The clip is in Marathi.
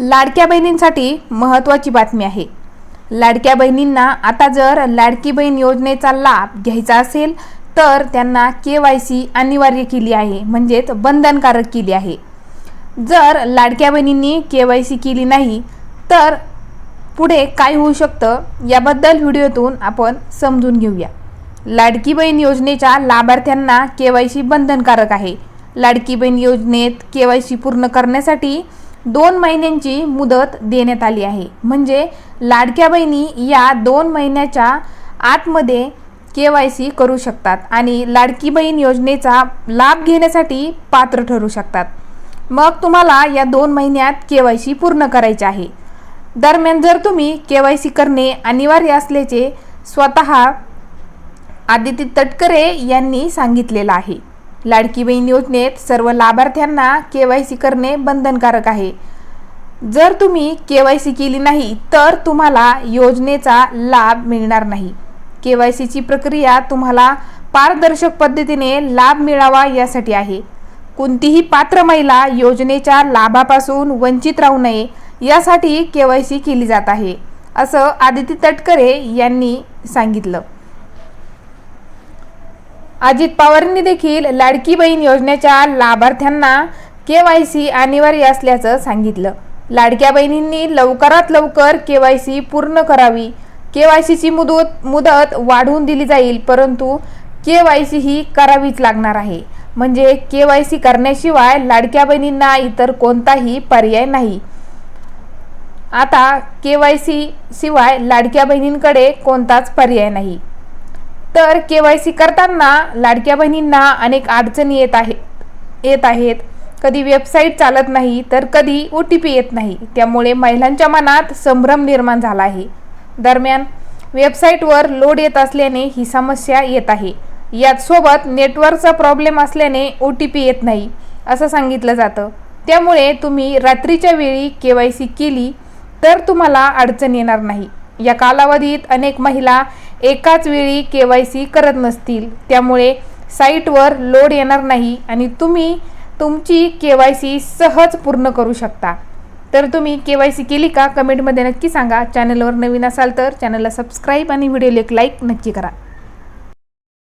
लाडक्या बहिणींसाठी महत्त्वाची बातमी आहे. लाडक्या बहिणींना आता जर लाडकी बहीण योजनेचा लाभ घ्यायचा असेल तर त्यांना के वाय सी अनिवार्य केली आहे म्हणजेच बंधनकारक केली आहे. जर लाडक्या बहिणींनी के वाय सी केली नाही तर पुढे काय होऊ शकतं याबद्दल व्हिडिओतून आपण समजून घेऊया. लाडकी बहीण योजनेच्या लाभार्थ्यांना के वाय सी बंधनकारक आहे. लाडकी बहीण योजनेत के वाय सी पूर्ण करण्यासाठी दोन महिन्यांची मुदत देण्यात आली आहे. म्हणजे लाडक्या बहिणी या दोन महिन्याच्या आतमध्ये के वाय सी करू शकतात आणि लाडकी बहीण योजनेचा लाभ घेण्यासाठी पात्र ठरू शकतात. मग तुम्हाला या दोन महिन्यात के वाय सी पूर्ण करायचे आहे. दरम्यान जर तुम्ही के वाय सी करणे अनिवार्य असल्याचे स्वतः आदिती तटकरे यांनी सांगितलेलं आहे. लाडकी बहीण योजनेत सर्व लाभार्थ्यांना के वाय सी करणे बंधनकारक आहे. जर तुम्ही के वाय सी केली नाही तर तुम्हाला योजनेचा लाभ मिळणार नाही. के वाय सीची प्रक्रिया तुम्हाला पारदर्शक पद्धतीने लाभ मिळावा यासाठी आहे. कोणतीही पात्र महिला योजनेच्या लाभापासून वंचित राहू नये यासाठी के वाय सी केली जात आहे असं आदिती तटकरे यांनी सांगितलं. अजित पवारांनी देखील लाडकी बहीण योजनेच्या लाभार्थ्यांना के वाय सी अनिवार्य असल्याचं सांगितलं. लाडक्या बहिणींनी लवकरात लवकर के वाय सी पूर्ण करावी. के वाय सीची मुदत मुदत वाढवून दिली जाईल परंतु के वाय सी ही करावीच लागणार आहे. म्हणजे के वाय सी करण्याशिवाय लाडक्या बहिणींना इतर कोणताही पर्याय नाही. आता के वाय सी शिवाय लाडक्या बहिणींकडे कोणताच पर्याय नाही. तर के वाय सी करताना लाडक्या बहिणींना अनेक अडचणी येत आहेत येत आहेत. कधी वेबसाईट चालत नाही तर कधी ओ टी पी येत नाही. त्यामुळे महिलांच्या मनात संभ्रम निर्माण झाला आहे. दरम्यान वेबसाईटवर लोड येत असल्याने ही समस्या येत आहे. यात सोबत नेटवर्कचा प्रॉब्लेम असल्याने ओ टी पी येत नाही असं सांगितलं जातं. त्यामुळे तुम्ही रात्रीच्या वेळी के वाय सी केली तर तुम्हाला अडचण येणार नाही. या कालावधीत अनेक महिला एकाच वेळी के वाय सी करत नसतील. त्यामुळे साईटवर लोड येणार नाही आणि तुम्ही तुमची के वाय सी सहज पूर्ण करू शकता. तर तुम्ही के वाय सी केली का? कमेंटमध्ये नक्की सांगा. चॅनलवर नवीन असाल तर चॅनलला सबस्क्राईब आणि व्हिडिओला एक लाईक नक्की करा.